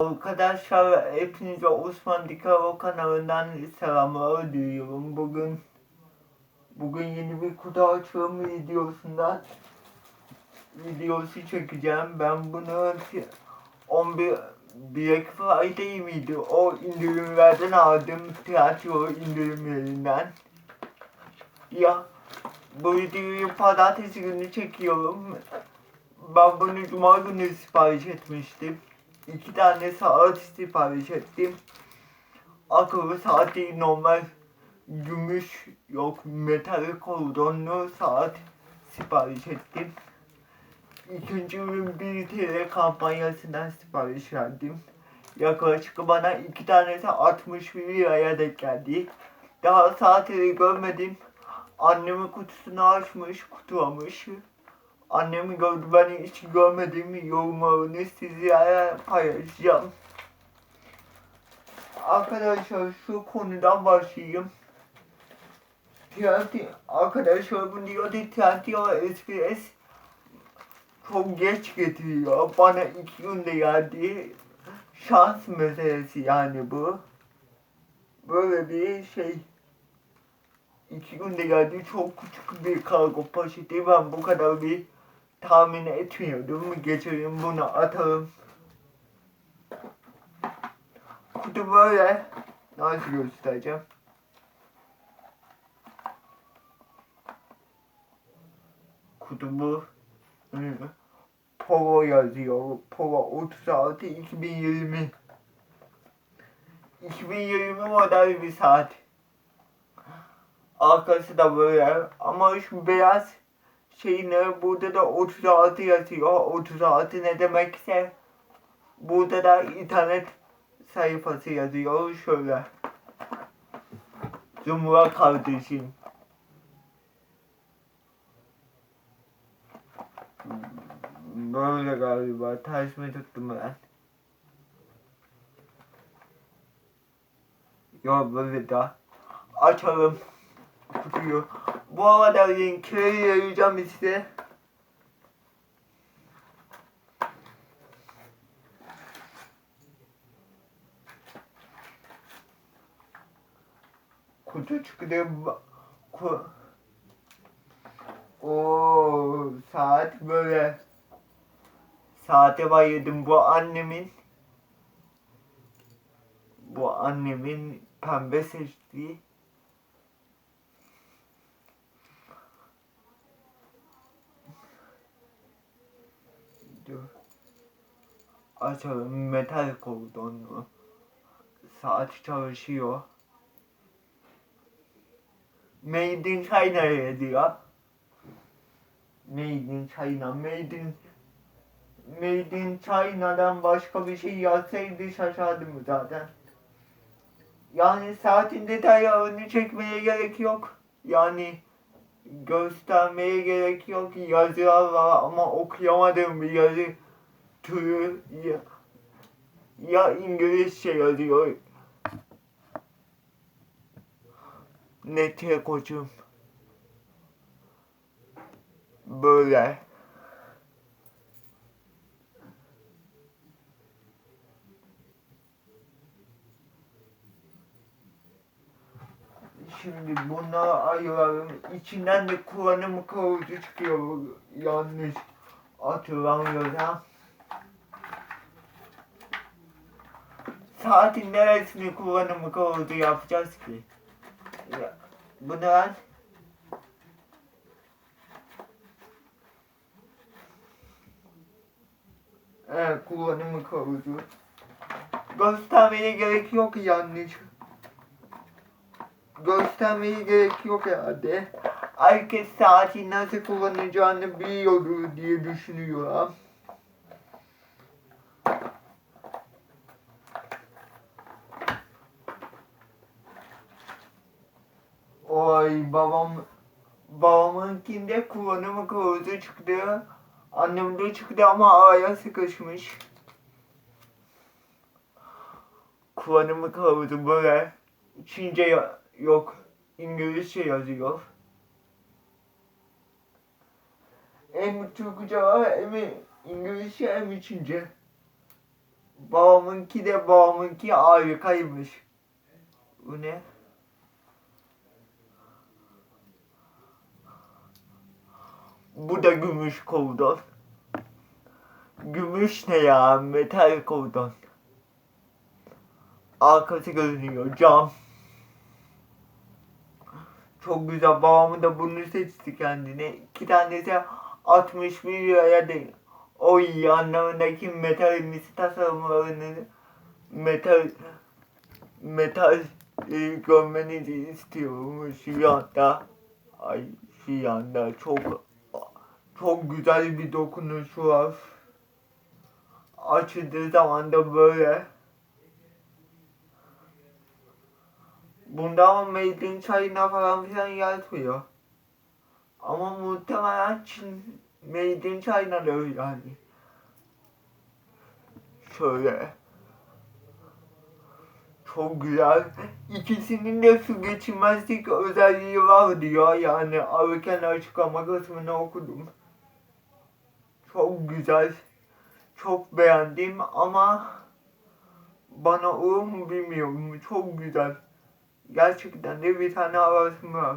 Arkadaşlar hepinize Osman Dikaro kanalından selamlar diliyorum. Bugün bugün yeni bir kutu açılım videosundan videosu çekeceğim. Ben bunu 11 Black Friday miydi? O indirimlerden aldım. Tiyatro indirimlerinden. Ya bu videoyu pazartesi günü çekiyorum. Ben bunu cuma günü sipariş etmiştim. İki tane saat sipariş ettim. Akıllı saat normal gümüş yok metal kordonlu saat sipariş ettim. İkinci ürün 1 TL kampanyasından sipariş verdim. Yaklaşık bana iki tanesi 61 liraya denk geldi. Daha saatleri görmedim. Annemin kutusunu açmış, kutulamış. Annemi gördü ben hiç görmedim yorumlarını sizlere paylaşacağım. Arkadaşlar şu konudan başlayayım. Tiyatro, arkadaşlar bu diyordu tiyatro espres çok geç getiriyor. Bana iki günde geldi. Şans meselesi yani bu. Böyle bir şey iki günde geldi çok küçük bir kargo poşeti ben bu kadar bir tahmin etmiyordum. Geçelim bunu atalım. Kutu böyle. Nasıl göstereceğim? Kutu bu. Polo yazıyor. Polo 36 2020. 2020 model bir saat. Arkası da böyle ama şu beyaz şeyine burada da 36 yazıyor. 36 ne demekse burada da internet sayfası yazıyor şöyle. Zumra kardeşim. Böyle galiba. Ters mi tuttum ben? Yok böyle de. Açalım kutuyu. Bu arada linkleri yayacağım size. Kutu çıktı. Ku Oo, saat böyle. Saate bayıldım. Bu annemin bu annemin pembe seçtiği Açalım metal kordonlu. Saat çalışıyor. Made in China yazıyor. Made in China, Made in Made in China'dan başka bir şey yazsaydı şaşardım zaten. Yani saatin detaylarını çekmeye gerek yok. Yani göstermeye gerek yok. Yazılar var ama okuyamadığım bir yazı türü ya, ya İngilizce yazıyor. Ne koçum. Böyle. Şimdi bunları ayıralım. İçinden de kullanım kılavuzu çıkıyor. Yanlış hatırlamıyorsam. Saatin neresini kullanım kılavuzu yapacağız ki? Ya, Bu ne lan? Evet kullanım kılavuzu. Göstermeye gerek yok yanlış göstermeye gerek yok herhalde. Herkes saati nasıl kullanacağını biliyordur diye düşünüyorum. Oy babam babamınkinde kullanımı kılavuzu çıktı. Annemde çıktı ama araya sıkışmış. Kullanımı kılavuzu böyle. Çince yok. İngilizce yazıyor. Hem Türkçe var hem İngilizce hem Çince. Babamınki de babamınki harikaymış. Bu ne? Bu da gümüş kordon. Gümüş ne ya? Metal kordon. Arkası görünüyor. Cam. Çok güzel. Babamı da bunu seçti kendine. İki tanesi 61 liraya değil. O yanlarındaki metalimizi tasarımlarını metal metal e, görmenizi istiyorum şu anda. Ay şu anda çok çok güzel bir dokunuş var. Açıldığı zaman da böyle. Bunda ama Made in China falan filan yazmıyor. Ama muhtemelen Çin Made in China'da yani. Şöyle. Çok güzel. İkisinin de su geçirmezlik özelliği var diyor. Yani alırken açıklama kısmını okudum. Çok güzel. Çok beğendim ama bana olur mu bilmiyorum. Çok güzel. Gerçekten de bir tane havasım var.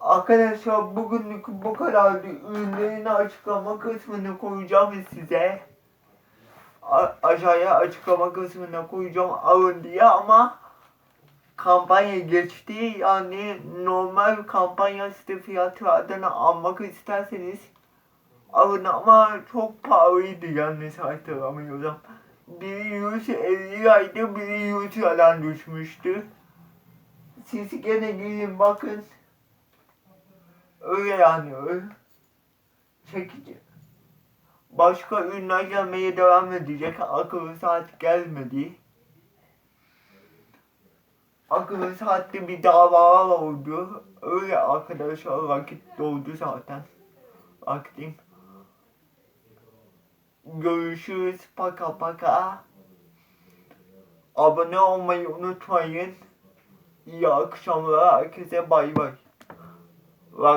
Arkadaşlar bugünlük bu kadardı. Ürünlerin açıklama kısmını koyacağım size. A- aşağıya açıklama kısmına koyacağım alın diye ama kampanya geçti. Yani normal kampanya site fiyatlardan almak isterseniz ama çok pahalıydı yanlış hatırlamıyorsam. Biri 150 liraydı, biri 100 liradan düşmüştü. Siz gene gidin bakın. Öyle yani öyle. Çekici. Başka ürünler gelmeye devam edecek. Akıllı saat gelmedi. Akıllı saatte bir dava oldu. Öyle arkadaşlar vakit doldu zaten. Vaktim. Görüşürüz. Paka paka. Abone olmayı unutmayın. İyi akşamlar herkese bay bay.